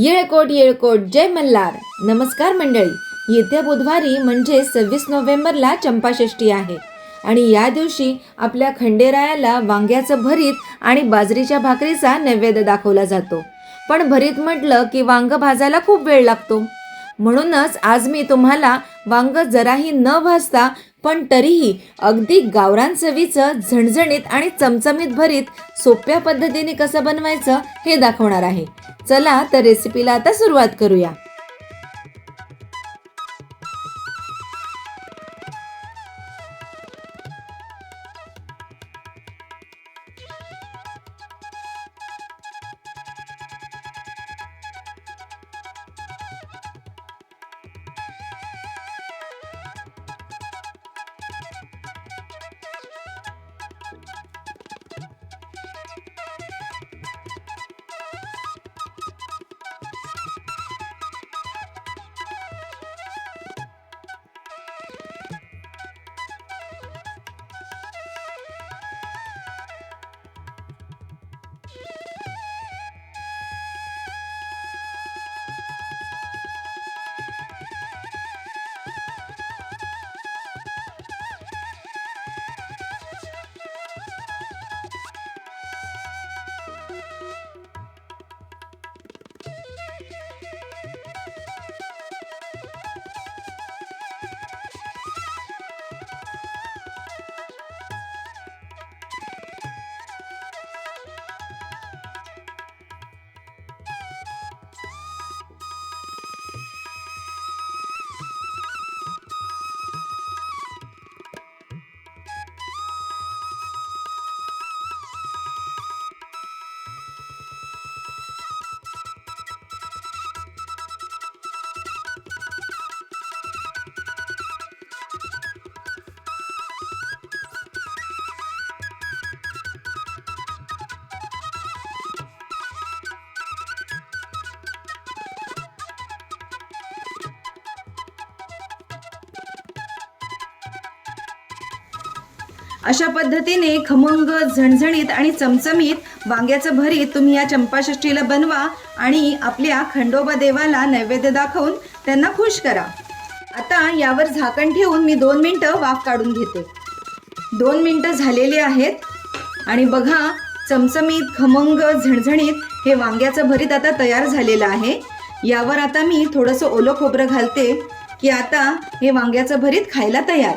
येळकोट येळकोट जय मल्हार. नमस्कार मंडळी. येत्या बुधवारी म्हणजे सव्वीस नोव्हेंबरला चंपाषष्ठी आहे. आणि या दिवशी आपल्या खंडेरायाला वांग्याचं भरीत आणि बाजरीच्या भाकरीचा नैवेद्य दाखवला जातो. पण भरीत म्हटलं की वांग भाजायला खूप वेळ लागतो. म्हणूनच आज मी तुम्हाला वांग जराही न भाजता पण तरीही अगदी गावरान चवीचं झणझणीत आणि चमचमीत भरीत सोप्या पद्धतीने कसं बनवायचं हे दाखवणार आहे. चला तर रेसिपीला आता सुरुवात करूया. अशा पद्धतीने खमंग झणझणीत आणि चमचमीत वांग्याचं भरीत तुम्ही या चंपाषष्ठीला बनवा आणि आपल्या खंडोबा देवाला नैवेद्य दाखवून त्यांना खुश करा. आता यावर झाकण ठेवून मी दोन मिनटं वाफ काढून घेते. दोन मिनटं झालेली आहेत आणि बघा चमचमीत खमंग झणझणीत हे वांग्याचं भरीत आता तयार झालेलं आहे. यावर आता मी थोडंसं ओलं खोबरं घालते की आता हे वांग्याचं भरीत खायला तयार.